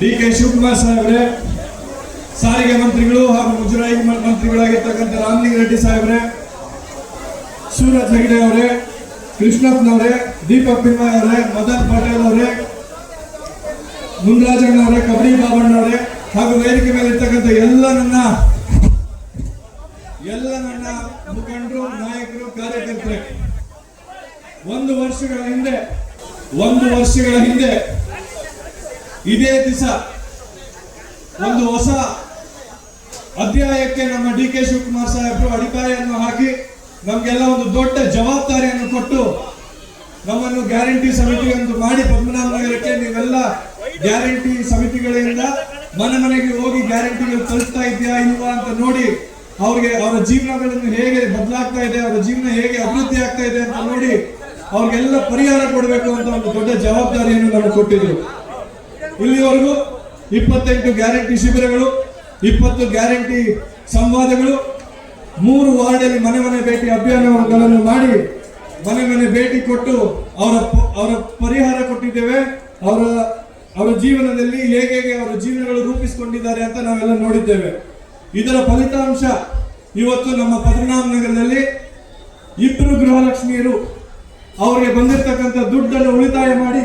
ಶಿವಕುಮಾರ್ ಸಾಹೇಬ್ರೆ, ಸಾರಿಗೆ ಮಂತ್ರಿಗಳು ಹಾಗೂ ಮುಜರಾಯಿ ಮಂತ್ರಿಗಳಾಗಿರ್ತಕ್ಕಂಥ ರಾಮಲಿಂಗ ರೆಡ್ಡಿ ಸಾಹೇಬ್ರೆ, ಸೂರಜ್ ಹೆಗ್ಡೆ ಅವರೇ, ಕೃಷ್ಣಪ್ಪನವರೇ, ದೀಪಕ್ ಬಿನ್ವಾಯ್ ಅವರೇ, ಮದನ್ ಪಟೇಲ್ ಅವರೇ, ಮುನ್ರಾಜಣ್ಣ ಅವರೇ ಕಬಡ್ಡಿ ಬಾಬಣ್ಣ ಅವರೇ ಹಾಗೂ ವೇದಿಕೆ ಮೇಲೆ ಇರ್ತಕ್ಕಂಥ ಎಲ್ಲ ನನ್ನ ಎಲ್ಲ ನನ್ನ ಮುಖಂಡರು, ನಾಯಕರು, ಕಾರ್ಯಕರ್ತರೇ, ಒಂದು ವರ್ಷಗಳ ಹಿಂದೆ, ಒಂದು ವರ್ಷಗಳ ಹಿಂದೆ ಇದೇ ದಿವಸ ಒಂದು ಹೊಸ ಅಧ್ಯಾಯಕ್ಕೆ ನಮ್ಮ ಡಿ ಕೆ ಶಿವಕುಮಾರ್ ಸಾಹೇಬರು ಅಡಿಪಾಯನ್ನು ಹಾಕಿ ನಮಗೆಲ್ಲ ಒಂದು ದೊಡ್ಡ ಜವಾಬ್ದಾರಿಯನ್ನು ಕೊಟ್ಟು ನಮ್ಮನ್ನು ಗ್ಯಾರಂಟಿ ಸಮಿತಿ ಎಂದು ಮಾಡಿ ಪದ್ಮನಾಭ ನಗರಕ್ಕೆ ನೀವೆಲ್ಲ ಗ್ಯಾರಂಟಿ ಸಮಿತಿಗಳಿಂದ ಮನೆ ಮನೆಗೆ ಹೋಗಿ ಗ್ಯಾರಂಟಿಗಳು ತಲುಪ್ತಾ ಇದೆಯಾ ಇಲ್ವಾ ಅಂತ ನೋಡಿ ಅವ್ರಿಗೆ ಅವರ ಜೀವನಗಳನ್ನು ಹೇಗೆ ಬದಲಾಗ್ತಾ ಇದೆ, ಅವರ ಜೀವನ ಹೇಗೆ ಅಭಿವೃದ್ಧಿ ಆಗ್ತಾ ಇದೆ ಅಂತ ನೋಡಿ ಅವ್ರಿಗೆಲ್ಲ ಪರಿಹಾರ ಕೊಡಬೇಕು ಅಂತ ಒಂದು ದೊಡ್ಡ ಜವಾಬ್ದಾರಿಯನ್ನು ನಮಗೆ ಕೊಟ್ಟಿದ್ರು. ಇಲ್ಲಿವರೆಗೂ ಇಪ್ಪತ್ತೆಂಟು ಗ್ಯಾರಂಟಿ ಶಿಬಿರಗಳು, ಇಪ್ಪತ್ತು ಗ್ಯಾರಂಟಿ ಸಂವಾದಗಳು, ಮೂರು ವಾರ್ಡಲ್ಲಿ ಮನೆ ಮನೆ ಭೇಟಿ ಅಭಿಯಾನಗಳನ್ನು ಮಾಡಿ ಮನೆ ಮನೆ ಭೇಟಿ ಕೊಟ್ಟು ಅವರ ಅವರ ಪರಿಹಾರ ಕೊಟ್ಟಿದ್ದೇವೆ. ಅವರ ಅವರ ಜೀವನದಲ್ಲಿ ಹೇಗೆ ಹೇಗೆ ಅವರ ಜೀವನಗಳು ರೂಪಿಸಿಕೊಂಡಿದ್ದಾರೆ ಅಂತ ನಾವೆಲ್ಲ ನೋಡಿದ್ದೇವೆ. ಇದರ ಫಲಿತಾಂಶ ಇವತ್ತು ನಮ್ಮ ಪದ್ಮನಾಭ ನಗರದಲ್ಲಿ ಇಬ್ಬರು ಗೃಹಲಕ್ಷ್ಮಿಯರು ಅವರಿಗೆ ಬಂದಿರತಕ್ಕಂಥ ದುಡ್ಡನ್ನು ಉಳಿತಾಯ ಮಾಡಿ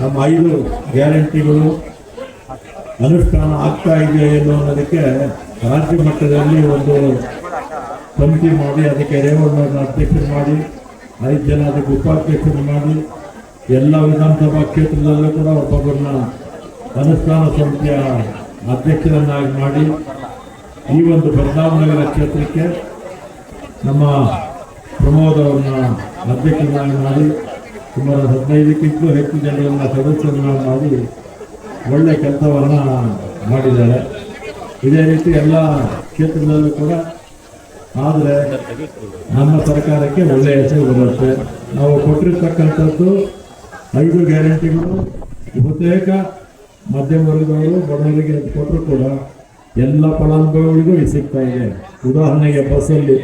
ನಮ್ಮ ಐದು ಗ್ಯಾರಂಟಿಗಳು ಅನುಷ್ಠಾನ ಆಗ್ತಾ ಇದೆ ಅನ್ನೋದಕ್ಕೆ ರಾಜ್ಯ ಮಟ್ಟದಲ್ಲಿ ಒಂದು ಸಮಿತಿ ಮಾಡಿ, ಅದಕ್ಕೆ ರೇವಣ್ಣನ ಅಧ್ಯಕ್ಷರು ಮಾಡಿ ಐದು ಜನ ಅದಕ್ಕೆ ಉಪಾಧ್ಯಕ್ಷರು ಮಾಡಿ, ಎಲ್ಲ ವಿಧಾನಸಭಾ ಕ್ಷೇತ್ರದಲ್ಲೂ ಕೂಡ ಒಬ್ಬೊಬ್ಬರನ್ನ ಅನುಷ್ಠಾನ ಸಮಿತಿಯ ಅಧ್ಯಕ್ಷರನ್ನಾಗಿ ಮಾಡಿ, ಈ ಒಂದು ಬದಲಾವಣೆಗಳ ಕ್ಷೇತ್ರಕ್ಕೆ ನಮ್ಮ ಪ್ರಮೋದವನ್ನು ಅಧ್ಯಕ್ಷರನ್ನಾಗಿ ಮಾಡಿ ಸುಮಾರು ಹದಿನೈದಕ್ಕಿಂತಲೂ ಹೆಚ್ಚು ಜನರನ್ನ ಸದಸ್ಯರನ್ನ ಮಾಡಿ ಒಳ್ಳೆ ಕೆಲಸವನ್ನ ಮಾಡಿದ್ದಾರೆ. ಇದೇ ರೀತಿ ಎಲ್ಲ ಕ್ಷೇತ್ರದಲ್ಲೂ ಕೂಡ ಆದರೆ ನಮ್ಮ ಸರ್ಕಾರಕ್ಕೆ ಒಳ್ಳೆಯ ಹೆಸರು ಬರುತ್ತೆ. ನಾವು ಕೊಟ್ಟಿರ್ತಕ್ಕಂಥದ್ದು ಐದು ಗ್ಯಾರಂಟಿಗಳು, ಬಹುತೇಕ ಮಧ್ಯಮ ವರ್ಗದವರು ಬಡವರಿಗೆ ಕೊಟ್ಟರು ಕೂಡ ಎಲ್ಲ ಫಲಾನುಭವಿಗಳಿಗೂ ಇದು ಸಿಗ್ತಾ ಇದೆ. ಉದಾಹರಣೆಗೆ ಬಸ್ಸಲ್ಲಿ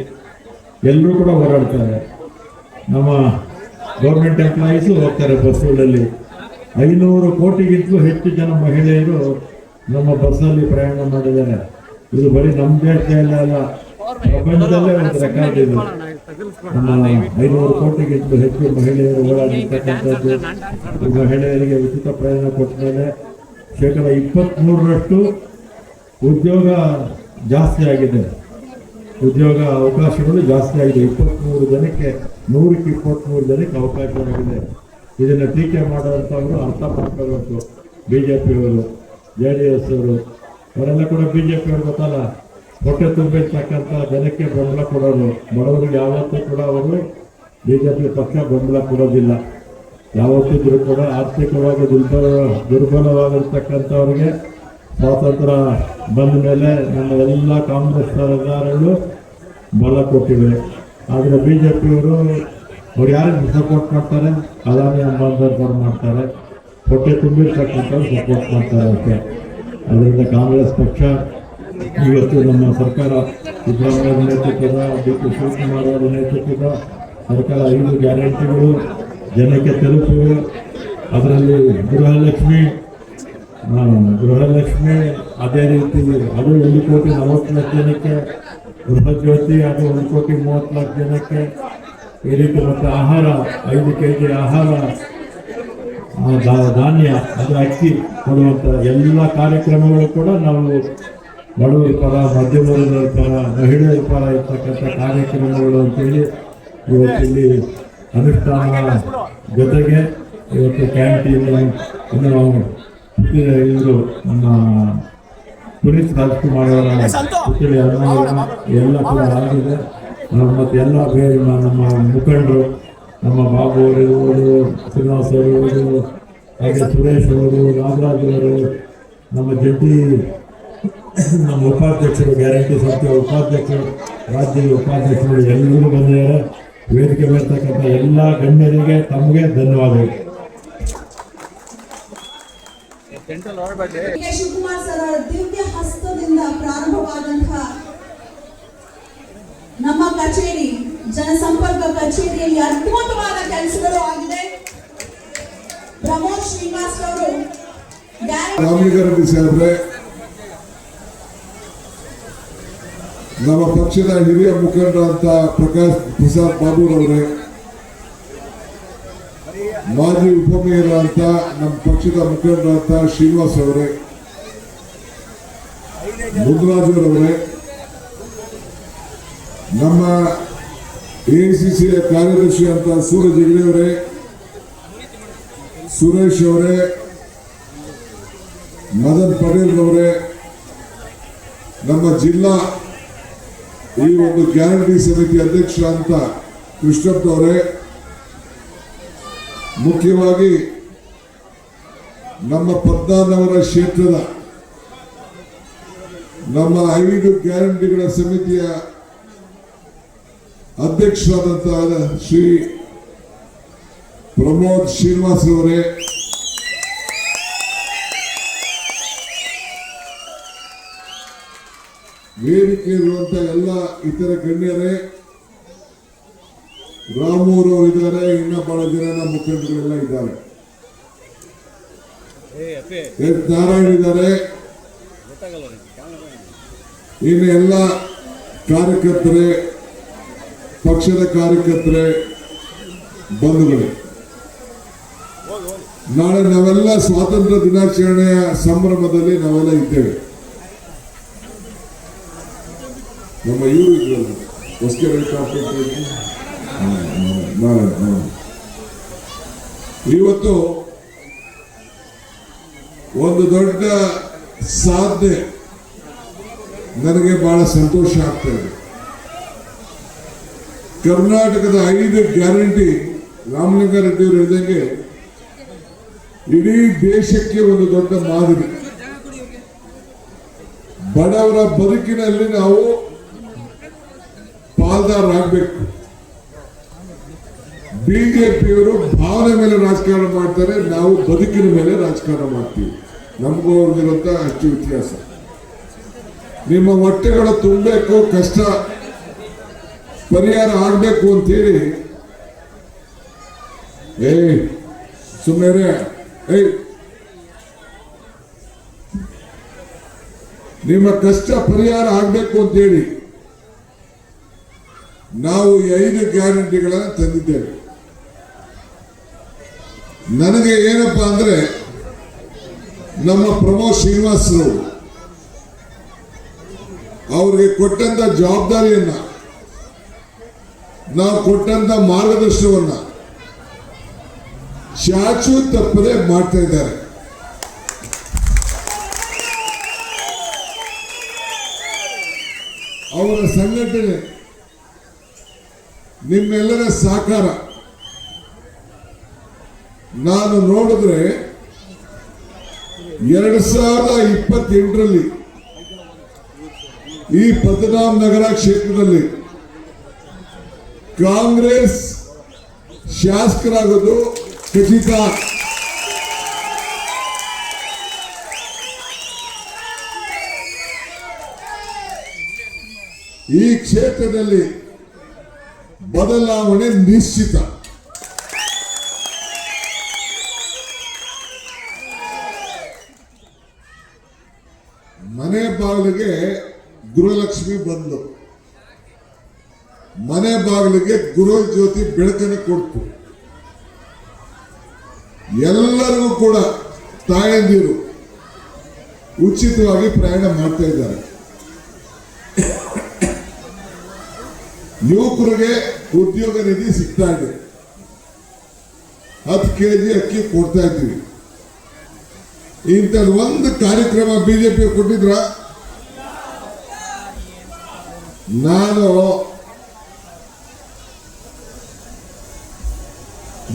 ಎಲ್ಲರೂ ಕೂಡ ಓಡಾಡ್ತಾರೆ ನಮ್ಮ ಗೌರ್ಮೆಂಟ್ ಎಂಪ್ಲಾಯೀಸು ಹೋಗ್ತಾರೆ ಬಸ್ಸುಗಳಲ್ಲಿ ಐನೂರು ಕೋಟಿಗಿಂತಲೂ ಹೆಚ್ಚು ಜನ ಮಹಿಳೆಯರು ನಮ್ಮ ಬಸ್ಸಲ್ಲಿ ಪ್ರಯಾಣ ಮಾಡಿದ್ದಾರೆ. ಇದು ಬರೀ ನಮ್ಮ ದೇಶದಲ್ಲೇ ಅಲ್ಲ ಪ್ರಪಂಚದಲ್ಲೇ ಒಂದು ರೆಕಾರ್ಡ್ ಇದು. ಐನೂರು ಕೋಟಿಗಿಂತಲೂ ಹೆಚ್ಚು ಮಹಿಳೆಯರು ಓಡಾಡಿರ್ತಕ್ಕಂಥದ್ದು. ಮಹಿಳೆಯರಿಗೆ ಉಚಿತ ಪ್ರಯಾಣ ಕೊಟ್ಟ ಮೇಲೆ ಶೇಕಡ ಇಪ್ಪತ್ತ್ಮೂರರಷ್ಟು ಉದ್ಯೋಗ ಜಾಸ್ತಿ ಆಗಿದೆ. ಉದ್ಯೋಗ ಅವಕಾಶಗಳು ಜಾಸ್ತಿ ಆಗಿದೆ. ಇಪ್ಪತ್ತ್ಮೂರು ಜನಕ್ಕೆ ನೂರಕ್ಕೆ ಇಪ್ಪತ್ತ್ಮೂರು ಜನಕ್ಕೆ ಅವಕಾಶ ಆಗಿದೆ. ಇದನ್ನು ಟೀಕೆ ಮಾಡುವಂಥವರು ಅರ್ಥ ಮಾಡ್ಕೋಬೇಕು ಬಿ ಜೆ ಪಿಯವರು ಜೆ ಡಿ ಎಸ್ ಅವರು, ಅವರೆಲ್ಲ ಕೂಡ ಬಿ ಜೆ ಪಿಯವ್ರು ಗೊತ್ತಲ್ಲ? ಹೊಟ್ಟೆ ತುಂಬಿರ್ತಕ್ಕಂಥ ಜನಕ್ಕೆ ಬೆಂಬಲ ಕೊಡೋರು. ಬಡವರಿಗೆ ಯಾವತ್ತೂ ಕೂಡ ಅವರು ಬಿ ಜೆ ಪಿ ಪಕ್ಷ ಬೆಂಬಲ ಕೊಡೋದಿಲ್ಲ. ಯಾವತ್ತಿದ್ರೂ ಕೂಡ ಆರ್ಥಿಕವಾಗಿ ದುರ್ಬಲ, ದುರ್ಬಲವಾಗಿರ್ತಕ್ಕಂಥವ್ರಿಗೆ ಸ್ವಾತಂತ್ರ್ಯ ಬಂದ ಮೇಲೆ ನಮ್ಮ ಎಲ್ಲ ಕಾಂಗ್ರೆಸ್ ಸರ್ಕಾರಗಳು ಬಲ ಕೊಟ್ಟಿವೆ. ಆದರೆ ಬಿ ಜೆ ಪಿಯವರು ಅವ್ರು ಯಾರಿಗೆ ಸಪೋರ್ಟ್ ಮಾಡ್ತಾರೆ? ಅದಾನಿ ಅಂಬಾನ್ಸರ್ ಮಾಡ್ತಾರೆ. ಹೊಟ್ಟೆ ತುಂಬಿರ್ತಕ್ಕಂಥವ್ರು ಸಪೋರ್ಟ್ ಮಾಡ್ತಾರೆ ಅಷ್ಟೇ ಅದರಿಂದ ಕಾಂಗ್ರೆಸ್ ಪಕ್ಷ ಇವತ್ತು ನಮ್ಮ ಸರ್ಕಾರ ಸಿದ್ದರಾಮಯ್ಯ ನೇತೃತ್ವದ ಡಿ ಕೆ ಶಿವಕುಮಾರ್ ಅವರ ನೇತೃತ್ವದ ಸರ್ಕಾರ ಐದು ಗ್ಯಾರಂಟಿಗಳು ಜನಕ್ಕೆ ತಲುಪಿವೆ. ಅದರಲ್ಲಿ ಗೃಹಲಕ್ಷ್ಮಿ ಗೃಹಲಕ್ಷ್ಮಿ ಅದೇ ರೀತಿ ಅದು ಒಂದು ಕೋಟಿ ನಲವತ್ತು ಲಕ್ಷ ಜನಕ್ಕೆ ಗೃಹ ಹಾಗೂ ಅದು ಒಂದು ಕೋಟಿ ಮೂವತ್ತು ಲಕ್ಷ ಜನಕ್ಕೆ ಈ ರೀತಿ ಮತ್ತು ಆಹಾರ, ಐದು ಕೆ ಜಿ ಆಹಾರ ಧಾನ್ಯ ಅದು ಅಕ್ಕಿ ಕೊಡುವಂಥ ಎಲ್ಲ ಕಾರ್ಯಕ್ರಮಗಳು ಕೂಡ ನಾವು ಬಡವರ ಪರ, ಮಧ್ಯಮ ವರ್ಗದ ಪರ, ಮಹಿಳೆಯರ ಪರ ಇರ್ತಕ್ಕಂಥ ಕಾರ್ಯಕ್ರಮಗಳು ಅಂತೇಳಿ ಇವತ್ತಿಲ್ಲಿ ಅನುಷ್ಠಾನ ಜೊತೆಗೆ ಇವತ್ತು ಕ್ಯಾಂಟೀನ್ ಇನ್ನು ಇವರು ನಮ್ಮ ಪುನೀತ್ ರಾಜ್ಕುಮಾರ್ ಅವರ ಪುತ್ಥಳಿ ಅನಾವರಣ ಎಲ್ಲ ಕೂಡ ಆಗಿದೆ. ನಮ್ಮ ಮತ್ತೆ ಎಲ್ಲ ಬೇರೆ ನಮ್ಮ ಮುಖಂಡರು ನಮ್ಮ ಬಾಬು ಅವರು ಇರ್ಬೋದು ಶ್ರೀನಿವಾಸ್ ಅವರು ಇರ್ಬೋದು ಹಾಗೆ ಸುರೇಶ್ ಅವರು ನಾಗರಾಜ್ ಅವರು ನಮ್ಮ ಜಡ್ಡಿ ನಮ್ಮ ಉಪಾಧ್ಯಕ್ಷರು ಗ್ಯಾರಂಟಿ ಸಂಸ್ಥೆಯ ಉಪಾಧ್ಯಕ್ಷರು ರಾಜ್ಯದ ಉಪಾಧ್ಯಕ್ಷರು ಎಲ್ಲರೂ ಬಂದಿದ್ದಾರೆ. ವೇದಿಕೆ ಬರ್ತಕ್ಕಂಥ ಎಲ್ಲ ಗಣ್ಯರಿಗೆ ತಮಗೆ ಧನ್ಯವಾದಗಳು. ಶಿವಕುಮಾರ್ ಸರ್ ಅವರ ದಿವ್ಯ ಹಸ್ತದಿಂದ ಪ್ರಾರಂಭವಾದಂತಹ ನಮ್ಮ ಕಚೇರಿ ಜನಸಂಪರ್ಕ ಕಚೇರಿಯಲ್ಲಿ ಅದ್ಭುತವಾದ ಕೆಲಸಗಳು ಆಗಿದೆ. ಪ್ರಮೋದ್ ಶ್ರೀನಿವಾಸ್ ಅವರು ನಮ್ಮ ಪಕ್ಷದ ಹಿರಿಯ ಮುಖಂಡರಂತ ಪ್ರಕಾಶ್ ಪ್ರಸಾದ್ ಬಾಬುರವರೇ ಮಾಜಿ ಉಪಮೇಯರ್ ಅಂತ ನಮ್ಮ ಪಕ್ಷದ ಮುಖಂಡರಾದ ಶ್ರೀನಿವಾಸ್ ಅವರೇ ಮುದ್ರಾಜರವರೇ ನಮ್ಮ ಎಐಸಿಸಿ ಕಾರ್ಯದರ್ಶಿ ಅಂತ ಸೂರಜ್ ಹೆಗ್ಡೆ ಅವರೇ, ಸುರೇಶ್ ಅವರೇ, ಮದನ್ ಪಟೇಲ್ ಅವರೇ, ನಮ್ಮ ಜಿಲ್ಲಾ ಈ ಒಂದು ಗ್ಯಾರಂಟಿ ಸಮಿತಿ ಅಧ್ಯಕ್ಷ ಅಂತ ಕೃಷ್ಣಪ್ಪ ಅವರೇ ಮುಖ್ಯವಾಗಿ ನಮ್ಮ ಪದ್ಮನವರ ಕ್ಷೇತ್ರದ ನಮ್ಮ ಐದು ಗ್ಯಾರಂಟಿಗಳ ಸಮಿತಿಯ ಅಧ್ಯಕ್ಷರಾದಂತಹ ಶ್ರೀ ಪ್ರಮೋದ್ ಶ್ರೀನಿವಾಸ್ ಅವರೇ, ವೇದಿಕೆ ಇರುವಂತಹ ಎಲ್ಲ ಇತರ ಗಣ್ಯರೇ ರಾಮೂರವರು ಇದ್ದಾರೆ ಇನ್ನ ಬಹಳ ಜನ ಮುಖ್ಯಮಂತ್ರಿಗಳೆಲ್ಲ ಮುಖಂಡಗಳೆಲ್ಲ ಇದ್ದಾರೆ. ಎಸ್ ನಾರಾಯಣ್ ಇದ್ದಾರೆ. ಇನ್ನು ಎಲ್ಲ ಕಾರ್ಯಕರ್ತರೆ ಪಕ್ಷದ ಕಾರ್ಯಕರ್ತರೆ ಬಂಧುಗಳು. ನಾಳೆ ನಾವೆಲ್ಲ ಸ್ವಾತಂತ್ರ್ಯ ದಿನಾಚರಣೆಯ ಸಂಭ್ರಮದಲ್ಲಿ ನಾವೆಲ್ಲ ಇದ್ದೇವೆ. ನಮ್ಮ ಇವರು ಇದ್ರಲ್ಲ ಹೊಸ್ಕೆ. ಇವತ್ತು ಒಂದು ದೊಡ್ಡ ಸಾಧನೆ ನನಗೆ ಬಹಳ ಸಂತೋಷ ಆಗ್ತಾ ಇದೆ. ಕರ್ನಾಟಕದ ಐದು ಗ್ಯಾರಂಟಿ ರಾಮಲಿಂಗಾರೆಡ್ಡಿ ಅವರು ಹೇಳಿದಂಗೆ ಇಡೀ ದೇಶಕ್ಕೆ ಒಂದು ದೊಡ್ಡ ಮಾದರಿ. ಬಡವರ ಬದುಕಿನಲ್ಲಿ ನಾವು ಪಾಲ್ದಾರರಾಗಬೇಕು. ಬಿಜೆಪಿಯವರು ಭಾವನೆ ಮೇಲೆ ರಾಜಕಾರಣ ಮಾಡ್ತಾರೆ, ನಾವು ಬದುಕಿನ ಮೇಲೆ ರಾಜಕಾರಣ ಮಾಡ್ತೀವಿ. ನಮಗೂ ಅವ್ರಿಗಿರುವಂತ ಅಷ್ಟು ವ್ಯತ್ಯಾಸ ನಿಮ್ಮ ಹೊಟ್ಟೆಗಳು ತುಂಬಬೇಕು, ಕಷ್ಟ, ಪರಿಹಾರ ಆಗಬೇಕು ಅಂತೀರಿ. ಏಯ್ ಸುಮ್ಮನೆ ಏಯ್. ನಿಮ್ಮ ಕಷ್ಟ, ಪರಿಹಾರ ಆಗಬೇಕು ಅಂತೇಳಿ ನಾವು ಐದು ಗ್ಯಾರಂಟಿಗಳನ್ನು ತಂದಿದ್ದೇವೆ. ನನಗೆ ಏನಪ್ಪ ಅಂದ್ರೆ ನಮ್ಮ ಪ್ರಮೋದ್ ಶ್ರೀನಿವಾಸರು ಅವ್ರಿಗೆ ಕೊಟ್ಟಂತ ಜವಾಬ್ದಾರಿಯನ್ನು, ನಾವು ಕೊಟ್ಟಂತ ಮಾರ್ಗದರ್ಶನವನ್ನು ಚಾಚು ತಪ್ಪದೆ ಮಾಡ್ತಾ ಇದ್ದಾರೆ. ಅವರ ಸಂಘಟನೆ ನಿಮ್ಮೆಲ್ಲರ ಸಹಕಾರ ನಾನು ನೋಡಿದ್ರೆ ಎರಡು ಸಾವಿರದ ಇಪ್ಪತ್ತೆಂಟರಲ್ಲಿ ಈ ಪದ್ಮನಾಭ ನಗರ ಕ್ಷೇತ್ರದಲ್ಲಿ ಕಾಂಗ್ರೆಸ್ ಶಾಸಕರಾಗೋದು ಖಚಿತ. ಈ ಕ್ಷೇತ್ರದಲ್ಲಿ ಬದಲಾವಣೆ ನಿಶ್ಚಿತ ಮನೆ ಬಾಗಿಲಿಗೆ ಗೃಹಲಕ್ಷ್ಮಿ ಬಂದು, ಮನೆ ಬಾಗಿಲಿಗೆ ಗೃಹ ಜ್ಯೋತಿ ಬೆಳಕನ್ನು ಕೊಡ್ತು. ಎಲ್ಲರಿಗೂ ಕೂಡ ತಾಯಂದಿರು ಉಚಿತವಾಗಿ ಪ್ರಯಾಣ ಮಾಡ್ತಾ ಇದ್ದಾರೆ. ಯುವಕರಿಗೆ ಉದ್ಯೋಗ ನಿಧಿ ಸಿಗ್ತಾ ಇದೆ. ಹತ್ತು ಕೆ ಜಿ ಅಕ್ಕಿ ಕೊಡ್ತಾ ಇದ್ದೀವಿ. ಇಂಥದ್ದು ಒಂದು ಕಾರ್ಯಕ್ರಮ ಬಿಜೆಪಿ ಕೊಟ್ಟಿದ್ರ? ನಾನು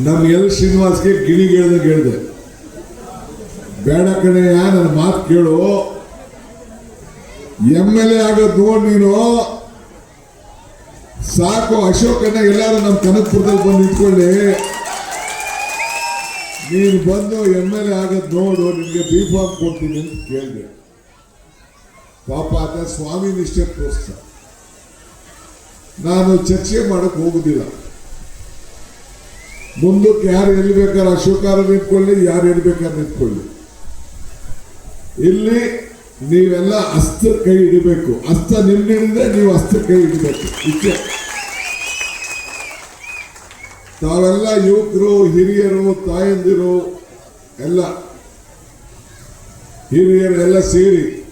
ನಮ್ಮ ಎಲ್ ಶ್ರೀನಿವಾಸ್ಗೆ ಗಿಳಿಗೆ ಹೇಳಿದೆ. ಬೇಡ ಕಣಯ್ಯ ನನ್ನ ಮಾತು ಕೇಳು. ಎಂ ಎಲ್ ಎ ಆಗೋದು ನೋಡ್ ನೀನು. ಸಾಕು ಅಶೋಕನ ಎಲ್ಲರೂ ನಮ್ಮ ಕನಕಪುರದಲ್ಲಿ ಬಂದು ಇಟ್ಕೊಳ್ಳಿ ನೀನು ಬಂದು ಎಂ ಎಲ್ ಎ ಆಗೋದು ನೋಡು ನಿಮಗೆ ಬಿ ಕೊಡ್ತೀನಿ ಅಂತ ಕೇಳಿದೆ. ಪಾಪ ಆತ ಸ್ವಾಮಿ ನಿಷ್ಠೆ ತೋರಿಸ್ತ. ನಾನು ಚರ್ಚೆ ಮಾಡಕ್ಕೆ ಹೋಗುದಿಲ್ಲ. ಮುಂದಕ್ಕೆ ಯಾರು ಎಲ್ಲಿ ಬೇಕಾದ್ರೆ ಅಶೋಕಾರ ನಿಂತ್ಕೊಳ್ಳಿ, ಯಾರು ಎಲ್ಲಿ ಬೇಕಾದ್ರೆ ನಿಂತ್ಕೊಳ್ಳಿ. ಇಲ್ಲಿ ನೀವೆಲ್ಲ ಅಸ್ತ್ರ ಕೈ ಹಿಡಿಬೇಕು. ಅಸ್ತ್ರ ನಿಮ್ಮಿಂದ ನೀವು ಅಸ್ತ್ರ ಕೈ ಹಿಡಿಬೇಕು. ಇಷ್ಟೇ. ತಾವೆಲ್ಲ ಯುವಕರು, ಹಿರಿಯರು, ತಾಯಂದಿರು, ಎಲ್ಲ. ಹಿರಿಯರು ಎಲ್ಲ ಸೇರಿ.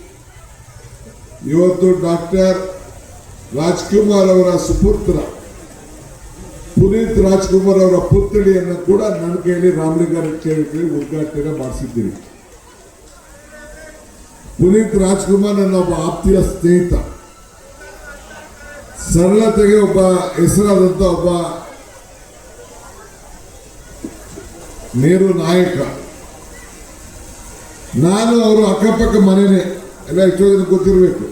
ಇವತ್ತು ಡಾಕ್ಟರ್ ರಾಜ್ಕುಮಾರ್ ಅವರ ಸುಪುತ್ರ, ಪುನೀತ್ ರಾಜ್ಕುಮಾರ್ ಅವರ ಪುತ್ಥಳಿಯನ್ನು ಕೂಡ ನನ್ನ ಕೈಯಲ್ಲಿ ರಾಮಲಿಂಗಾರೆಡ್ಡಿ ಉದ್ಘಾಟನೆ ಮಾಡಿಸಿದ್ದೀರಿ ಪುನೀತ್ ರಾಜ್ಕುಮಾರ್ ನನ್ನ ಒಬ್ಬ ಆಪ್ತಿಯ ಸ್ನೇಹಿತ. ಸರಳತೆಗೆ ಒಬ್ಬ ಹೆಸರಾದಂತ ಒಬ್ಬ ನೇರು ನಾಯಕ. ನಾನು ಅವರು ಅಕ್ಕಪಕ್ಕ ಮನೇನೆ, ಎಲ್ಲ ಎಷ್ಟೋ ಜನ ಗೊತ್ತಿರಬೇಕು.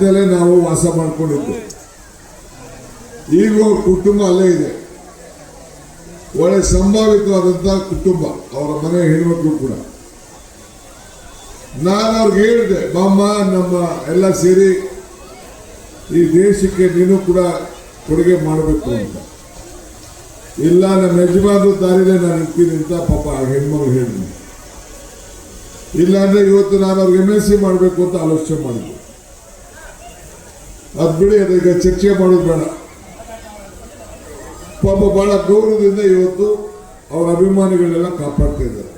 ಪಕ್ಕದಲ್ಲೇ ನಾವು ವಾಸ ಮಾಡ್ಕೊಂಡಿದ್ದು. ಈಗ ಕುಟುಂಬ ಅಲ್ಲೇ ಇದೆ. ಒಳ್ಳೆ ಸಂಭಾವಿತವಾದಂತಹ ಕುಟುಂಬ, ಅವರ ಮನೆ ಹೆಣ್ಮಕ್ಳು ಕೂಡ. ನಾನು ಅವ್ರಿಗೆ ಹೇಳಿದೆ ಬಾಮ್ಮ, ನಮ್ಮ ಎಲ್ಲ ಸೇರಿ ಈ ದೇಶಕ್ಕೆ ನೀನು ಕೂಡ ಕೊಡುಗೆ ಮಾಡಬೇಕು ಅಂತ. ಇಲ್ಲ, ನಮ್ಮ ಯಜಮಾನರು ದಾರಿಲೇ ನಾನು ಇರ್ತೀನಿ ಅಂತ ಪಾಪ ಹೆಣ್ಮಗಳು ಹೇಳಿದ್ನು ಇಲ್ಲ ಅಂದ್ರೆ ಇವತ್ತು ನಾನು ಅವ್ರಿಗೆ ಎಂ ಎಸ್ ಸಿ ಮಾಡಬೇಕು ಅಂತ ಆಲೋಚನೆ ಮಾಡಿದ್ದೆ. ಅದ್ ಬಿಡಿ ಅದಕ್ಕೆ ಚರ್ಚೆ ಮಾಡೋದು ಬೇಡ. ಪಾಪ ಬಹಳ ಗೌರವದಿಂದ ಇವತ್ತು ಅವರ ಅಭಿಮಾನಿಗಳನ್ನೆಲ್ಲ ಕಾಪಾಡ್ತಾ ಇದ್ದಾರೆ.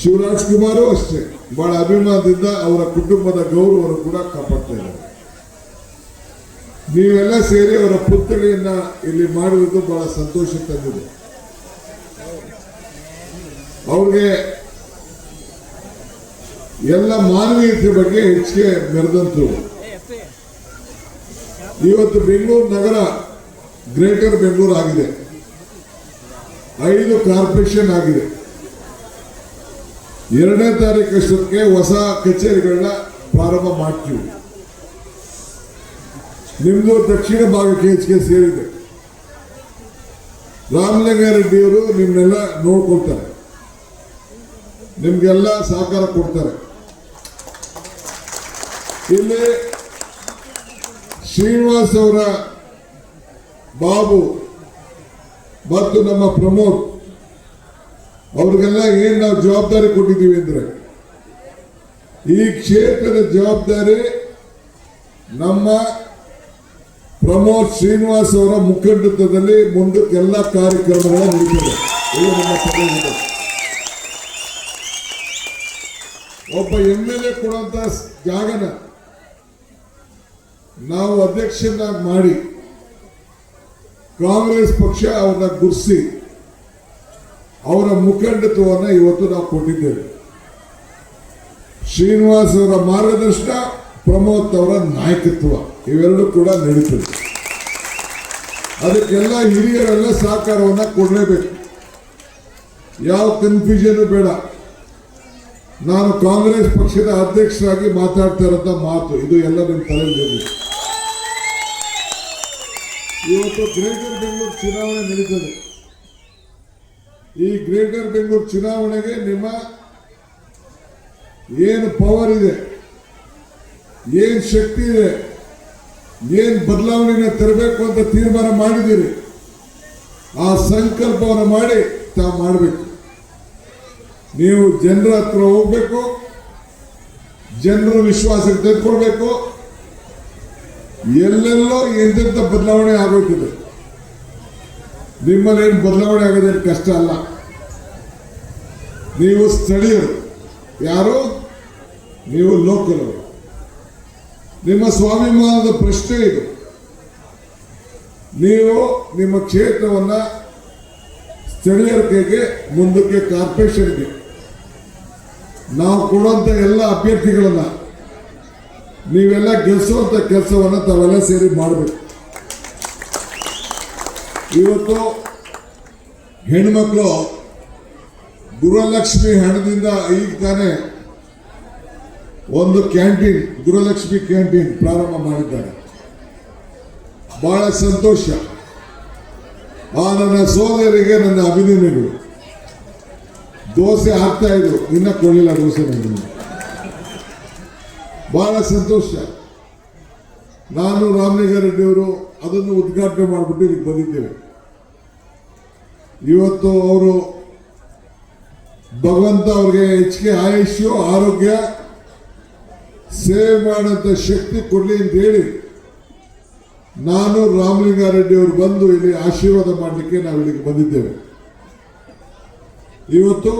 ಶಿವರಾಜ್ ಕುಮಾರು ಅಷ್ಟೇ, ಬಹಳ ಅಭಿಮಾನದಿಂದ ಅವರ ಕುಟುಂಬದ ಗೌರವವನ್ನು ಕೂಡ ಕಾಪಾಡ್ತಾ ಇದ್ದಾರೆ. ನೀವೆಲ್ಲ ಸೇರಿ ಅವರ ಪುತ್ಥಳಿಯನ್ನ ಇಲ್ಲಿ ಮಾಡಿರೋದು ಬಹಳ ಸಂತೋಷ ತಂದಿದೆ. ಅವ್ರಿಗೆ ಎಲ್ಲ ಮಾನವೀಯತೆ ಬಗ್ಗೆ ಹೆಚ್ಚಿಗೆ ಮೆರೆದಂತರು ಇವತ್ತು ಬೆಂಗಳೂರು ನಗರ ಗ್ರೇಟರ್ ಬೆಂಗಳೂರು ಆಗಿದೆ. ಐದು ಕಾರ್ಪೊರೇಷನ್ ಆಗಿದೆ. ಎರಡನೇ ತಾರೀಕು ಹೊಸ ಕಚೇರಿಗಳನ್ನ ಪ್ರಾರಂಭ ಮಾಡ್ತೀವಿ. ನಿಮ್ದು ದಕ್ಷಿಣ ಭಾಗಕ್ಕೆ ಹೆಚ್ಚಿಗೆ ಸೇರಿದೆ. ರಾಮಲಿಂಗಾರೆಡ್ಡಿಯವರು ನಿಮ್ಮನ್ನೆಲ್ಲ ನೋಡ್ಕೊಳ್ತಾರೆ. ನಿಮಗೆಲ್ಲ ಸಹಕಾರ ಕೊಡ್ತಾರೆ. ಇಲ್ಲಿ ಶ್ರೀನಿವಾಸ್ ಅವರ ಬಾಬು, ಮತ್ತು ನಮ್ಮ ಪ್ರಮೋದ್, ಅವ್ರಿಗೆಲ್ಲ ಏನು ನಾವು ಜವಾಬ್ದಾರಿ ಕೊಟ್ಟಿದ್ದೀವಿ ಅಂದರೆ, ಈ ಕ್ಷೇತ್ರದ ಜವಾಬ್ದಾರಿ ನಮ್ಮ ಪ್ರಮೋದ್ ಶ್ರೀನಿವಾಸ್ ಅವರ ಮುಖಂಡತ್ವದಲ್ಲಿ ಮುಂದಕ್ಕೆಲ್ಲ ಕಾರ್ಯಕ್ರಮಗಳ ನಡೀತದೆ ನಮ್ಮ. ಒಬ್ಬ ಎಂ ಎಲ್ ಎ ಕೊಡುವಂತ ಜಾಗನ ನಾವು ಅಧ್ಯಕ್ಷರನ್ನಾಗಿ ಮಾಡಿ ಕಾಂಗ್ರೆಸ್ ಪಕ್ಷ ಅವರನ್ನ ಗುರ್ಸಿ ಅವರ ಮುಖಂಡತ್ವವನ್ನು ಇವತ್ತು ನಾವು ಕೊಟ್ಟಿದ್ದೇವೆ. ಶ್ರೀನಿವಾಸ್ ಅವರ ಮಾರ್ಗದರ್ಶನ, ಪ್ರಮೋದ್ ಅವರ ನಾಯಕತ್ವ ಇವೆರಡು ಕೂಡ ನಡೀತದೆ. ಅದಕ್ಕೆಲ್ಲ ಹಿರಿಯರೆಲ್ಲ ಸಹಕಾರವನ್ನ ಕೊಡಲೇಬೇಕು. ಯಾವ ಕನ್ಫ್ಯೂಷನ್ ಬೇಡ. ನಾನು ಕಾಂಗ್ರೆಸ್ ಪಕ್ಷದ ಅಧ್ಯಕ್ಷರಾಗಿ ಮಾತಾಡ್ತಾ ಇರೋಂಥ ಮಾತು, ಇದು ಎಲ್ಲ ನಿಮ್ಮ ತಲೆಯಲ್ಲಿ ಇವತ್ತು ಗ್ರೇಟರ್ ಬೆಂಗಳೂರು ಚುನಾವಣೆ ನಡೀತದೆ. ಈ ಗ್ರೇಟರ್ ಬೆಂಗಳೂರು ಚುನಾವಣೆಗೆ ನಿಮ್ಮ ಏನು ಪವರ್ ಇದೆ, ಏನು ಶಕ್ತಿ ಇದೆ, ಏನು ಬದಲಾವಣೆನ ತರಬೇಕು ಅಂತ ತೀರ್ಮಾನ ಮಾಡಿದ್ದೀರಿ, ಆ ಸಂಕಲ್ಪವನ್ನು ಮಾಡಿ ತಾವು ಮಾಡಬೇಕು. ನೀವು ಜನರ ಹತ್ರ ಹೋಗ್ಬೇಕು, ಜನರ ವಿಶ್ವಾಸಕ್ಕೆ ತೆಗೆದುಕೊಳ್ಬೇಕು. ಎಲ್ಲೆಲ್ಲೋ ಎಂತೆಂಥ ಬದಲಾವಣೆ ಆಗೋಯ್ತದೆ. ನಿಮ್ಮಲ್ಲಿ ಏನು ಬದಲಾವಣೆ ಆಗೋದೇನು ಕಷ್ಟ ಅಲ್ಲ. ನೀವು ಸ್ಥಳೀಯರು. ಯಾರು? ನೀವು ಲೋಕಲ್ ಅವರು. ನಿಮ್ಮ ಸ್ವಾಭಿಮಾನದ ಪ್ರಶ್ನೆ ಇದು. ನೀವು ನಿಮ್ಮ ಕ್ಷೇತ್ರವನ್ನು ಸ್ಥಳೀಯರ ಕೈಗೆ, ಮುಂದಕ್ಕೆ ಕಾರ್ಪೊರೇಷನ್ಗೆ ನಾವು ಕೊಡುವಂಥ ಎಲ್ಲ ಅಭ್ಯರ್ಥಿಗಳನ್ನ ನೀವೆಲ್ಲ ಗೆಲ್ಲಿಸುವಂತ ಕೆಲಸವನ್ನು ತಾವೆಲ್ಲ ಸೇರಿ ಮಾಡಬೇಕು. ಇವತ್ತು ಹೆಣ್ಮಕ್ಳು ಗುರುಲಕ್ಷ್ಮಿ ಹಣದಿಂದ ಈಗ ತಾನೇ ಒಂದು ಕ್ಯಾಂಟೀನ್ ಗುರುಲಕ್ಷ್ಮಿ ಕ್ಯಾಂಟೀನ್ ಪ್ರಾರಂಭ ಮಾಡಿದ್ದಾರೆ. ಬಹಳ ಸಂತೋಷ. ಆ ನನ್ನ ಸೋದರಿಗೆ ನನ್ನ ಅಭಿನಂದನೆಗಳು. ದೋಸೆ ಹಾಕ್ತಾ ಇದ್ರು. ಇನ್ನ ಕೊಡಲಿಲ್ಲ ದೋಸೆ ನನಗೆ ಬಹಳ ಸಂತೋಷ. ನಾನು ರಾಮಲಿಂಗಾರೆಡ್ಡಿ ಅವರು ಅದನ್ನು ಉದ್ಘಾಟನೆ ಮಾಡಿಬಿಟ್ಟು ಇಲ್ಲಿ ಬಂದಿದ್ದೇವೆ. ಇವತ್ತು ಅವರು ಭಗವಂತ ಅವ್ರಿಗೆ ಹೆಚ್ಚಿಗೆ ಆಯುಷ್ಯು, ಆರೋಗ್ಯ, ಸೇವೆ ಮಾಡೋಂಥ ಶಕ್ತಿ ಕೊಡಲಿ ಅಂತ ಹೇಳಿ ನಾನು ರಾಮಲಿಂಗಾರೆಡ್ಡಿ ಅವರು ಬಂದು ಇಲ್ಲಿ ಆಶೀರ್ವಾದ ಮಾಡಲಿಕ್ಕೆ ನಾವು ಇಲ್ಲಿಗೆ ಬಂದಿದ್ದೇವೆ. ಇವತ್ತು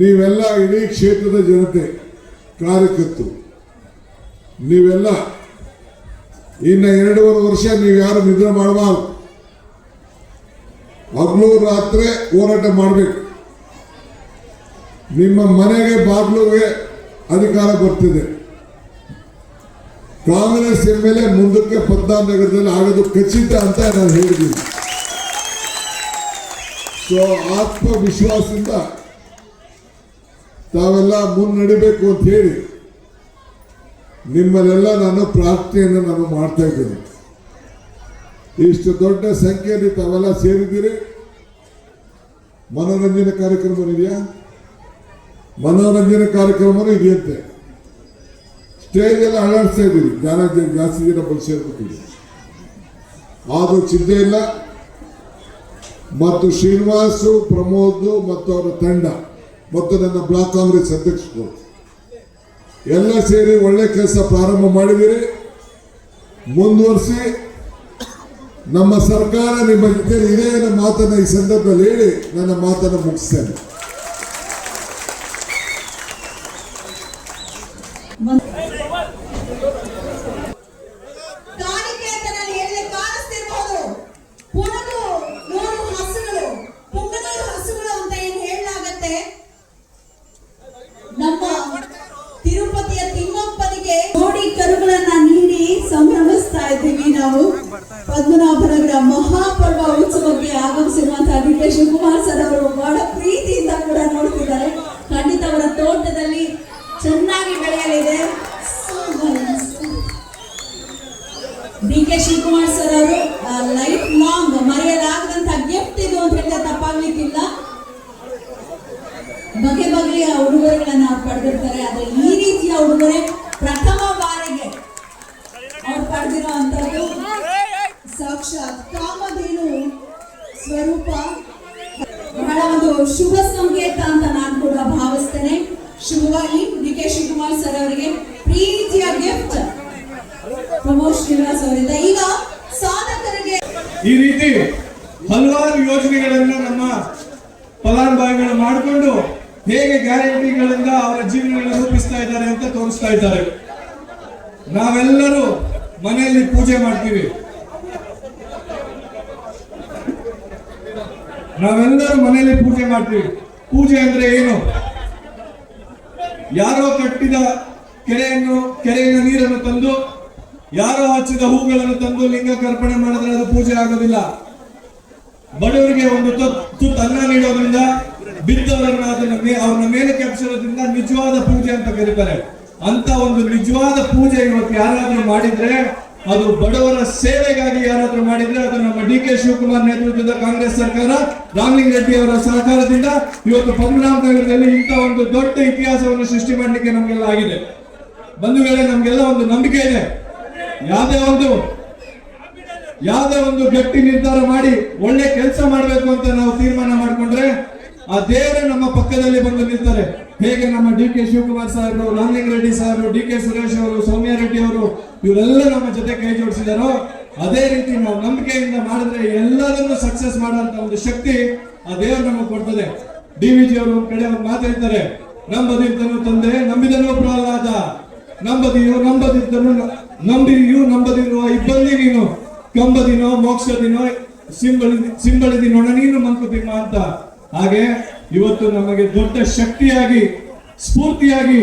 ನೀವೆಲ್ಲ ಇಡೀ ಕ್ಷೇತ್ರದ ಜನತೆ, ಕಾರ್ಯಕರ್ತರು, ನೀವೆಲ್ಲ ಇನ್ನ ಎರಡೂವರೆ ವರ್ಷ ನೀವು ಯಾರು ನಿದ್ರೆ ಮಾಡಬಾರ್ದು. ಹಗಲು ರಾತ್ರಿ ಹೋರಾಟ ಮಾಡಬೇಕು. ನಿಮ್ಮ ಮನೆಗೆ ಬಾಗ್ಲುಗೆ ಅಧಿಕಾರ ಬರ್ತಿದೆ. ಕಾಂಗ್ರೆಸ್ ಎಂ ಎಲ್ ಎ ಮುಂದಕ್ಕೆ ಪದ್ಮನಗರದಲ್ಲಿ ಆಗೋದು ಖಚಿತ ಅಂತ ನಾನು ಹೇಳಿದ್ದೀನಿ. ಸೊ ಆತ್ಮವಿಶ್ವಾಸದಿಂದ ತಾವೆಲ್ಲ ಮುನ್ನಡಿಬೇಕು ಅಂತ ಹೇಳಿ ನಿಮ್ಮಲ್ಲೆಲ್ಲ ನಾನು ಪ್ರಾರ್ಥನೆಯನ್ನು ನಾನು ಮಾಡ್ತಾ ಇದ್ದೀನಿ ಇಷ್ಟು ದೊಡ್ಡ ಸಂಖ್ಯೆಯಲ್ಲಿ ತಾವೆಲ್ಲ ಸೇರಿದ್ದೀರಿ ಮನೋರಂಜನೆ ಕಾರ್ಯಕ್ರಮ ಇದೆಯಾ ಮನೋರಂಜನೆ ಕಾರ್ಯಕ್ರಮನೂ ಇದೆಯಂತೆ ಸ್ಟೇಜ್ ಎಲ್ಲ ಅಳಾಡಿಸ್ತಾ ಇದ್ದೀರಿ ಜ್ಞಾನ ಜಾಸ್ತಿ ಜನ ಬಳಸಿ ಆದರೂ ಚಿಂತೆ ಇಲ್ಲ ಮತ್ತು ಶ್ರೀನಿವಾಸು ಪ್ರಮೋದ್ ಮತ್ತು ಅವರ ತಂಡ, ಮತ್ತು ನನ್ನ ಬ್ಲಾಕ್ ಕಾಂಗ್ರೆಸ್ ಅಧ್ಯಕ್ಷರು. ಎಲ್ಲ ಸೇರಿ ಒಳ್ಳೆ ಕೆಲಸ ಪ್ರಾರಂಭ ಮಾಡಿದಿರಿ. ಮುಂದುವರಿಸಿ, ನಮ್ಮ ಸರ್ಕಾರ ನಿಮ್ಮ ಜೊತೆ ಇದೇ ಮಾತನ್ನ ಈ ಸಂದರ್ಭದಲ್ಲಿ ಹೇಳಿ, ನನ್ನ ಮಾತನ್ನು ಮುಗಿಸ್ತೇನೆ ಕಾಣಿಕೆ ಅಂತ ನಾನು ಹೇಳಿದೆ ಕಾಣಿಸ್ತಿರ್ಬೋದು ಪುಣಗು ನೂರು ಹಸುಗಳು ಪುಂಗನೂರು ಹಸುಗಳು ಅಂತ ಏನ್ ಹೇಳಲಾಗತ್ತೆ ನಮ್ಮ ತಿರುಪತಿಯ ತಿಮ್ಮಪ್ಪನಿಗೆ ನೋಡಿ ಕರುಗಳನ್ನ ನೀಡಿ ಸಂಭ್ರಮಿಸ್ತಾ ಇದ್ದೀವಿ ನಾವು ಪದ್ಮನಾಭನಗರ ಮಹಾಪರ್ವ ಉತ್ಸವಕ್ಕೆ ಆಗಮಿಸಿರುವಂತಹ ಡಿ ಕೆ ಶಿವಕುಮಾರ್ ಸರ್ ಅವರು ಬಹಳ ಪ್ರೀತಿಯಿಂದ ಕೂಡ ನೋಡ್ತಿದ್ದಾರೆ ಖಂಡಿತ ಅವರ ತೋಟದಲ್ಲಿ ಚೆನ್ನಾಗಿ ಬೆಳೆಯಲಿದೆ. ಡಿ ಕೆ ಶಿವಕುಮಾರ್ ಸರ್ ಅವರು ಲೈಫ್ ಲಾಂಗ್ ಮರೆಯಲಾಗದಂತ ಗಿಫ್ಟ್ ಇದು ಅಂತ ಹೇಳಿದ್ರೆ ತಪ್ಪಾಗ್ಲಿಕ್ಕಿಲ್ಲ. ಬಗೆ ಬಗೆಯ ಉಡುಗೊರೆಗಳನ್ನ ಅವ್ರು ಪಡೆದಿರ್ತಾರೆ. ಆದ್ರೆ ಈ ರೀತಿಯ ಉಡುಗೊರೆ ಪ್ರಥಮ ಬಾರಿಗೆ ಅವ್ರು ಪಡೆದಿರೋ ಸಾಕ್ಷಾತ್ ಕಾಮಧೇನು ಸ್ವರೂಪ. ಬಹಳ ಒಂದು ಶುಭ ಸಂಕೇತ ಅಂತ ನಾನು ಕೂಡ ಭಾವಿಸ್ತೇನೆ. ಶುಭವಾಗಿ ಡಿ ಕೆ ಶಿವಕುಮಾರ್ ಸರ್ ಅವರಿಗೆ ಪ್ರೀತಿಯ ಗಿಫ್ಟ್ ಪ್ರಮೋದ್ ಶ್ರೀನಿವಾಸ್ ಅವರಿಂದ. ಈಗ ಸಾಧಕರಿಗೆ ಈ ರೀತಿ ಹಲವಾರು ಯೋಜನೆಗಳನ್ನ ನಮ್ಮ ಫಲಾನುಭವಿಗಳು ಮಾಡಿಕೊಂಡು ಹೇಗೆ ಗ್ಯಾರಂಟಿಗಳಿಂದ ಅವರ ಜೀವನಗಳನ್ನು ರೂಪಿಸ್ತಾ ಇದ್ದಾರೆ ಅಂತ ತೋರಿಸ್ತಾ ಇದ್ದಾರೆ. ನಾವೆಲ್ಲರೂ ಮನೆಯಲ್ಲಿ ಪೂಜೆ ಮಾಡ್ತೀವಿ. ನಾವೆಲ್ಲರೂ ಮನೆಯಲ್ಲಿ ಪೂಜೆ ಮಾಡ್ತೀವಿ. ಪೂಜೆ ಅಂದ್ರೆ ಏನು? ಯಾರೋ ಕಟ್ಟಿದ ಕೆರೆಯನ್ನು, ಕೆರೆಯಿಂದ ನೀರನ್ನು ತಂದು, ಯಾರೋ ಹಚ್ಚಿದ ಹೂಗಳನ್ನು ತಂದು ಲಿಂಗ ಕರ್ಪಣೆ ಮಾಡಿದ್ರೆ ಅದು ಪೂಜೆ ಆಗೋದಿಲ್ಲ. ಬಡವರಿಗೆ ಒಂದು ತುತ್- ತುತ್ತು ಅನ್ನ ನೀಡೋದ್ರಿಂದ ಬಿದ್ದವರನ್ನ ಅದನ್ನ ಅವ್ರನ್ನ ಮೇಲೆ ಕೆಪ್ಸಿರೋದ್ರಿಂದ ನಿಜವಾದ ಪೂಜೆ ಅಂತ ಕರೀತಾರೆ. ಅಂತ ಒಂದು ನಿಜವಾದ ಪೂಜೆ ಇವತ್ತು ಯಾರಾದ್ರೂ ಮಾಡಿದ್ರೆ ಅದು ಬಡವರ ಸೇವೆಗಾಗಿ ಯಾರಾದರೂ ಮಾಡಿದ್ರೆ ಅದು ನಮ್ಮ ಡಿ ಕೆ ಶಿವಕುಮಾರ್ ನೇತೃತ್ವದ ಕಾಂಗ್ರೆಸ್ ಸರ್ಕಾರ, ರಾಮಲಿಂಗ ರೆಡ್ಡಿ ಅವರ ಸಹಕಾರದಿಂದ ಇವತ್ತು ಪದ್ಮನಾಭ ನಗರದಲ್ಲಿ ಇಂಥ ಒಂದು ದೊಡ್ಡ ಇತಿಹಾಸವನ್ನು ಸೃಷ್ಟಿ ಮಾಡಲಿಕ್ಕೆ ನಮಗೆಲ್ಲ ಆಗಿದೆ. ಬಂಧುಗಳೇ ನಮಗೆಲ್ಲ ಒಂದು ನಂಬಿಕೆ ಇದೆ. ಯಾವುದೇ ಒಂದು ಯಾವುದೇ ಒಂದು ಗಟ್ಟಿ ನಿರ್ಧಾರ ಮಾಡಿ ಒಳ್ಳೆ ಕೆಲಸ ಮಾಡಬೇಕು ಅಂತ ನಾವು ತೀರ್ಮಾನ ಮಾಡಿಕೊಂಡ್ರೆ ಆ ದೇವರೇ ನಮ್ಮ ಪಕ್ಕದಲ್ಲಿ ಬಂದು ನಿಲ್ತಾರೆ. ಹೇಗೆ ನಮ್ಮ ಡಿ ಕೆ ಶಿವಕುಮಾರ್ ಸಾಹೇಬರು, ರಾಮಲಿಂಗ ರೆಡ್ಡಿ ಸಾಹೇಬರು, ಡಿ ಕೆ ಸುರೇಶ್ ಅವರು, ಸೌಮ್ಯ ರೆಡ್ಡಿ ಅವರು ಇವರೆಲ್ಲ ನಮ್ಮ ಜೊತೆ ಕೈ ಜೋಡಿಸಿದಾರೋ ಅದೇ ರೀತಿ ನಾವು ನಂಬಿಕೆಯಿಂದ ಮಾಡಿದ್ರೆ ಎಲ್ಲರನ್ನು ಸಕ್ಸಸ್ ಮಾಡುವಂತ ಒಂದು ಶಕ್ತಿ ಆ ದೇವರು ನಮಗೆ ಕೊಡ್ತದೆ. ಡಿ ವಿ ಜಿ ಅವರು ಕಡೆ ಮಾತಾಡ್ತಾರೆ ಹೇಳ್ತಾರೆ ನಂಬದಿರ್ತನು ತಂದೆ, ನಂಬಿದನು ಪ್ರಹ್ಲಾದ. ನಂಬದಿಯೋ ನಂಬದಿದ್ದನು ನಂಬಿಯು ನಂಬದಿರುವ ಇಬ್ಬಂದಿ ನೀನು. ಕಂಬದಿನೋ ಮೋಕ್ಷದಿನೋ ಸಿಂಬಳಿ, ಸಿಂಬಳಿದಿನೋಣ ನೀನು ಮಂಕುತಿಮ್ಮ ಅಂತ. ಹಾಗೆ ಇವತ್ತು ನಮಗೆ ದೊಡ್ಡ ಶಕ್ತಿಯಾಗಿ, ಸ್ಫೂರ್ತಿಯಾಗಿ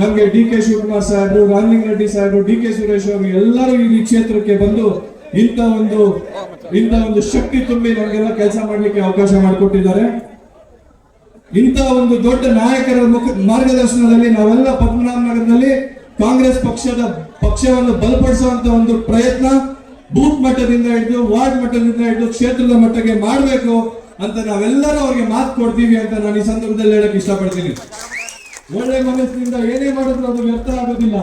ನಮಗೆ ಡಿ ಕೆ ಶಿವಕುಮಾರ್ ಸಾಹೇಬರು, ರಾಮಲಿಂಗ ರೆಡ್ಡಿ ಸಾಹೇಬರು, ಡಿ ಕೆ ಸುರೇಶ್ ಅವರು ಎಲ್ಲರೂ ಈ ಕ್ಷೇತ್ರಕ್ಕೆ ಬಂದು ಇಂಥ ಒಂದು ಇಂಥ ಒಂದು ಶಕ್ತಿ ತುಂಬಿ ನಮಗೆಲ್ಲ ಕೆಲಸ ಮಾಡಲಿಕ್ಕೆ ಅವಕಾಶ ಮಾಡಿಕೊಟ್ಟಿದ್ದಾರೆ. ಇಂಥ ಒಂದು ದೊಡ್ಡ ನಾಯಕರ ಮಾರ್ಗದರ್ಶನದಲ್ಲಿ ನಾವೆಲ್ಲ ಪದ್ಮನಾಭ ನಗರದಲ್ಲಿ ಕಾಂಗ್ರೆಸ್ ಪಕ್ಷದ ಪಕ್ಷವನ್ನು ಬಲಪಡಿಸುವಂತ ಒಂದು ಪ್ರಯತ್ನ ಬೂತ್ ಮಟ್ಟದಿಂದ ಹಿಡಿದು ವಾರ್ಡ್ ಮಟ್ಟದಿಂದ ಹಿಡಿದು ಕ್ಷೇತ್ರದ ಮಟ್ಟಕ್ಕೆ ಮಾಡಬೇಕು. ಅಂತ ನಾವೆಲ್ಲರೂ ಅವ್ರಿಗೆ ಮಾತು ಕೊಡ್ತೀವಿ ಅಂತ ನಾನು ಈ ಸಂದರ್ಭದಲ್ಲಿ ಹೇಳಕ್ ಇಷ್ಟಪಡ್ತೀನಿ. ಒಳ್ಳೆ ಮನಸ್ಸಿನಿಂದ ಏನೇ ಮಾಡಿದ್ರು ಅದು ವ್ಯರ್ಥ ಆಗೋದಿಲ್ಲ.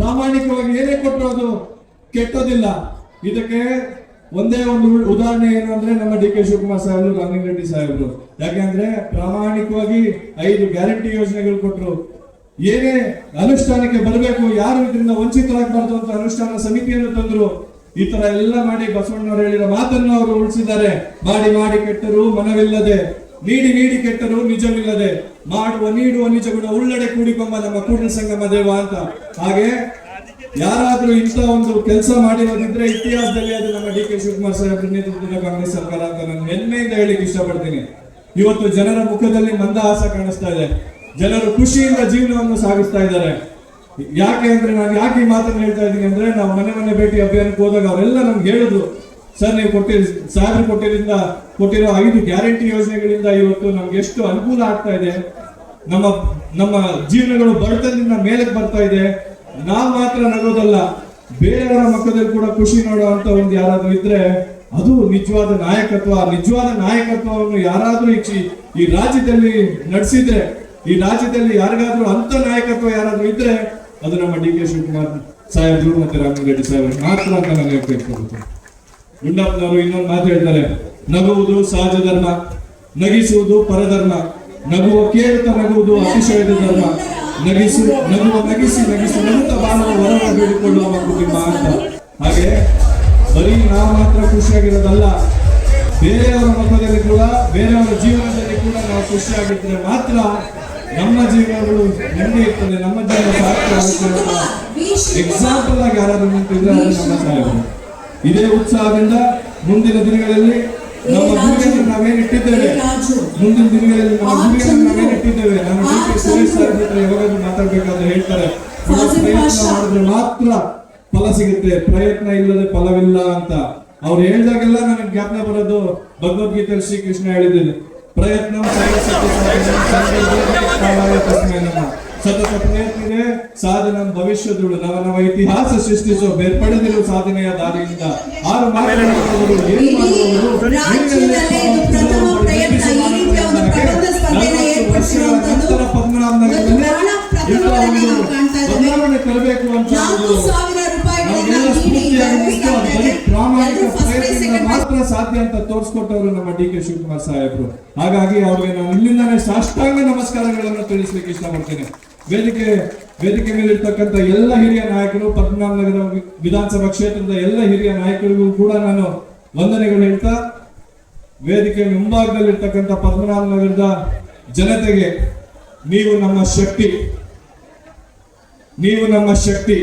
ಪ್ರಾಮಾಣಿಕವಾಗಿ ಏನೇ ಕೊಟ್ಟರು ಅದು ಕೆಟ್ಟೋದಿಲ್ಲ. ಇದಕ್ಕೆ ಒಂದೇ ಒಂದು ಉದಾಹರಣೆ ಏನು ಅಂದ್ರೆ ನಮ್ಮ ಡಿ ಕೆ ಶಿವಕುಮಾರ್ ಸಾಹೇಬ್ರು, ರಾಮಲಿಂಗ ರೆಡ್ಡಿ ಸಾಹೇಬರು. ಯಾಕೆಂದ್ರೆ ಪ್ರಾಮಾಣಿಕವಾಗಿ ಐದು ಗ್ಯಾರಂಟಿ ಯೋಜನೆಗಳು ಕೊಟ್ಟರು ಏನೇ ಅನುಷ್ಠಾನಕ್ಕೆ ಬರಬೇಕು, ಯಾರು ಇದರಿಂದ ವಂಚಿತರಾಗಬಾರ್ದು ಅಂತ ಅನುಷ್ಠಾನ ಸಮಿತಿಯನ್ನು ತಂದ್ರು ಈ ತರ ಎಲ್ಲ ಮಾಡಿ ಬಸವಣ್ಣವರು ಹೇಳಿರೋ ಮಾತನ್ನು ಅವರು ಉಳಿಸಿದ್ದಾರೆ. ಮಾಡಿ ಮಾಡಿ ಕೆಟ್ಟರು ಮನವಿಲ್ಲದೆ, ನೀಡಿ ನೀಡಿ ಕೆಟ್ಟರು ನಿಜವಿಲ್ಲದೆ, ಮಾಡುವ ನೀಡುವ ನಿಜ ಗುಣ ಉಳ್ಳಡೆ ಕೂಡಿಕೊಂಬ ನಮ್ಮ ಕೂಡಲ ಸಂಗಮ ದೇವ ಅಂತ. ಹಾಗೆ ಯಾರಾದ್ರೂ ಇಂಥ ಒಂದು ಕೆಲಸ ಮಾಡಿರೋದಿದ್ರೆ ಇತಿಹಾಸದಲ್ಲಿ ಅದು ನಮ್ಮ ಡಿ ಕೆ ಶಿವಕುಮಾರ್ ಸಾಹೇಬ್ರ ನೇತೃತ್ವದ ಕಾಂಗ್ರೆಸ್ ಸರ್ಕಾರ ಅಂತ ನಾನು ಹೆಮ್ಮೆಯಿಂದ ಹೇಳಿಕ್ಕೆ ಇಷ್ಟಪಡ್ತೀನಿ. ಇವತ್ತು ಜನರ ಮುಖದಲ್ಲಿ ಮಂದಹಾಸ ಕಾಣಿಸ್ತಾ ಇದೆ. ಜನರು ಖುಷಿಯಿಂದ ಜೀವನವನ್ನು ಸಾಗಿಸ್ತಾ ಇದ್ದಾರೆ. ಯಾಕೆ ಅಂದ್ರೆ ನಾನು ಯಾಕೆ ಈ ಮಾತನ್ನು ಹೇಳ್ತಾ ಇದ್ದೀನಿ ಅಂದ್ರೆ ನಾವು ಮನೆ ಮನೆ ಭೇಟಿ ಅಭಿಯಾನಕ್ಕೆ ಹೋದಾಗ ಅವರೆಲ್ಲ ನಮ್ಗೆ ಹೇಳಿದ್ರು, ಸರ್, ನೀವು ಕೊಟ್ಟಿರಿ ಸಾಹೇಬ್ರು ಕೊಟ್ಟಿರಿಂದ ಕೊಟ್ಟಿರೋ ಐದು ಗ್ಯಾರಂಟಿ ಯೋಜನೆಗಳಿಂದ ಇವತ್ತು ನಮ್ಗೆ ಎಷ್ಟು ಅನುಕೂಲ ಆಗ್ತಾ ಇದೆ. ನಮ್ಮ ನಮ್ಮ ಜೀವನಗಳು ಬಡತನದಿಂದ ಮೇಲಕ್ಕೆ ಬರ್ತಾ ಇದೆ. ನಾವು ಮಾತ್ರ ನಗೋದಲ್ಲ, ಬೇರೆಯವರ ಮಕ್ಕಳಲ್ಲಿ ಕೂಡ ಖುಷಿ ನೋಡುವಂತ ಒಂದು ಯಾರಾದ್ರೂ ಇದ್ರೆ ಅದು ನಿಜವಾದ ನಾಯಕತ್ವ. ನಿಜವಾದ ನಾಯಕತ್ವವನ್ನು ಯಾರಾದ್ರೂ ಈ ರಾಜ್ಯದಲ್ಲಿ ನಡೆಸಿದ್ರೆ, ಈ ರಾಜ್ಯದಲ್ಲಿ ಯಾರಿಗಾದ್ರೂ ಅಂತ ನಾಯಕತ್ವ ಯಾರಾದ್ರೂ ಇದ್ರೆ ಅದು ನಮ್ಮ ಡಿ ಕೆ ಶಿವಕುಮಾರ್ ಸಾಹೇಬರು ಮತ್ತೆ ರಾಮಲಿಂಗ ಸಾಹೇಬರು ಮಾತ್ರ ಅಂತ ನಾನು ಹೇಳ್ಕೊಳ್ತೇನೆ ಗುಂಡಪ್ಪನವರು ಇನ್ನೊಂದು ಮಾತು ಹೇಳ್ತಾರೆ, ನಗುವುದು ಸಹಜ ಧರ್ಮ ನಗಿಸುವುದು ಪರಧರ್ಮ, ನಗುವ ಕೇಳುತ್ತ ನಗುವುದು ಅತಿಶಯದ ಧರ್ಮ, ನಗಿಸು, ನಗುವ, ನಗಿಸಿ ನಗಿಸಿ, ನಗುತ್ತ ಬಾಲವ ವರವ ಬೇಡಿಕೊಳ್ಳುವ ಕುಟುಂಬ ಅಂತ ಹಾಗೆ ಬರೀ ನಾವು ಮಾತ್ರ ಖುಷಿಯಾಗಿರೋದಲ್ಲ, ಬೇರೆಯವರ ಮುಖದಲ್ಲಿ ಕೂಡ, ಬೇರೆಯವರ ಜೀವನದಲ್ಲಿ ಕೂಡ ನಾವು ಖುಷಿಯಾಗಿದ್ದರೆ ಮಾತ್ರ ನಮ್ಮ ಜೀವನಗಳು ನೆಮ್ಮದಿ ಇರ್ತದೆ ನಮ್ಮ ಜೀವನ ಸಾರ್ಥಕ ಆಗುತ್ತೆ ಎಕ್ಸಾಂಪಲ್ ಆಗಿ ಯಾರಾದ್ರೂ ನಿಂತಿದ್ರೆ ನಮ್ಮ ಸಾಹೇಬರು ಇದೇ ಉತ್ಸಾಹದಿಂದ ಮುಂದಿನ ದಿನಗಳಲ್ಲಿ ನಮ್ಮ ಗುರಿಯನ್ನು ನಾವೇನಿಟ್ಟಿದ್ದೇವೆ ಮುಂದಿನ ದಿನಗಳಲ್ಲಿ ನಮ್ಮ ಗುರಿಯನ್ನು ನಾವೇನಿಟ್ಟಿದ್ದೇವೆ ನಾನು ಡಿ ಕೆ ಸುರೇಶ್ ಸರ್ ಹತ್ರ ಯಾವಾಗಾದ್ರೂ ಮಾತಾಡ್ಬೇಕಾದ್ರೆ ಹೇಳ್ತಾರೆ. ಪ್ರಯತ್ನ ಮಾಡಿದ್ರೆ ಮಾತ್ರ ಫಲ ಸಿಗುತ್ತೆ. ಪ್ರಯತ್ನ ಇಲ್ಲದೆ ಫಲವಿಲ್ಲ ಅಂತ. ಅವ್ರು ಹೇಳಿದಾಗೆಲ್ಲ ನನಗೆ ಜ್ಞಾಪನ ಬರೋದು ಭಗವದ್ಗೀತೆಯಲ್ಲಿ ಶ್ರೀಕೃಷ್ಣ ಹೇಳಿದ್ದೇನೆ. ಪ್ರಯತ್ನ ಸತತ ಪ್ರಯತ್ನಿದೆ ಸಾಧನ ಭವಿಷ್ಯದಳು. ನವ ನವ ಇತಿಹಾಸ ಸೃಷ್ಟಿಸೋ ಬೇರ್ಪಡೆದಿರುವ ಸಾಧನೆಯ ದಾರಿಯಿಂದ ಆರು ಇದು ಪ್ರಯತ್ನ. ಬಹಳ ಪ್ರಥಮವಾಗಿ ನಾವು ಬದಲಾವಣೆ ತರಬೇಕು ಅಂತ ಮಾತ್ರ ಸಾಧ್ಯ ಅಂತ ತೋರಿಸ್ಕೊಟ್ಟವರು ನಮ್ಮ ಡಿ ಕೆ ಶಿವಕುಮಾರ್ ಸಾಹೇಬರು. ಹಾಗಾಗಿ ಅವ್ರಿಗೆ ನಾನು ಇಲ್ಲಿಂದಾನೇ ಸಾಷ್ಟಾಂಗ ನಮಸ್ಕಾರಗಳನ್ನು ತಿಳಿಸ್ಲಿಕ್ಕೆ ಇಷ್ಟಪಡ್ತೇನೆ. ವೇದಿಕೆ ವೇದಿಕೆ ಮೇಲೆ ಇರ್ತಕ್ಕಂಥ ಎಲ್ಲ ಹಿರಿಯ ನಾಯಕರು ಪದ್ಮನಾಭನಗರ ವಿಧಾನಸಭಾ ಕ್ಷೇತ್ರದ ಎಲ್ಲ ಹಿರಿಯ ನಾಯಕರಿಗೂ ಕೂಡ ನಾನು ವಂದನೆಗಳು ಹೇಳ್ತಾ ವೇದಿಕೆ ಮುಂಭಾಗದಲ್ಲಿರ್ತಕ್ಕಂಥ ಪದ್ಮನಾಭನಗರದ ಜನತೆಗೆ ನೀವು ನಮ್ಮ ಶಕ್ತಿ ನೀವು ನಮ್ಮ ಶಕ್ತಿ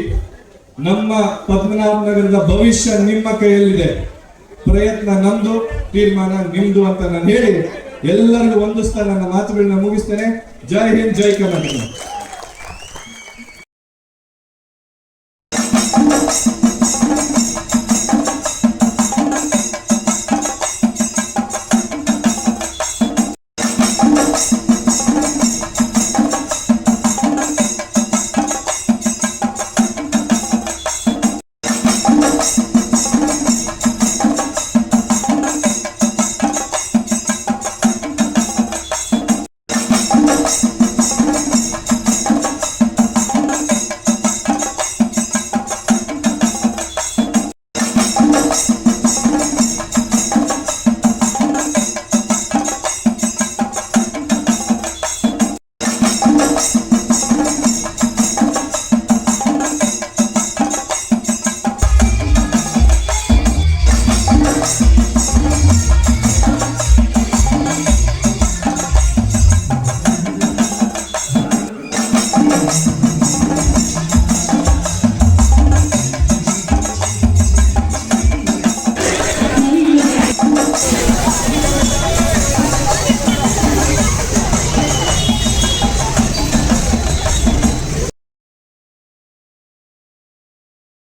ನಮ್ಮ ಪದ್ಮನಾಭನಗರದ ಭವಿಷ್ಯ ನಿಮ್ಮ ಕೈಯಲ್ಲಿದೆ. ಪ್ರಯತ್ನ ನಮ್ದು ತೀರ್ಮಾನ ನಿಮ್ದು ಅಂತ ನಾನು ಹೇಳಿ ಎಲ್ಲರಿಗೂ ಒಂದು ನನ್ನ ಮಾತುಗಳನ್ನ ಮುಗಿಸ್ತೇನೆ. ಜೈ ಹಿಂದ್, ಜೈ ಕರ್ನಾಟಕ.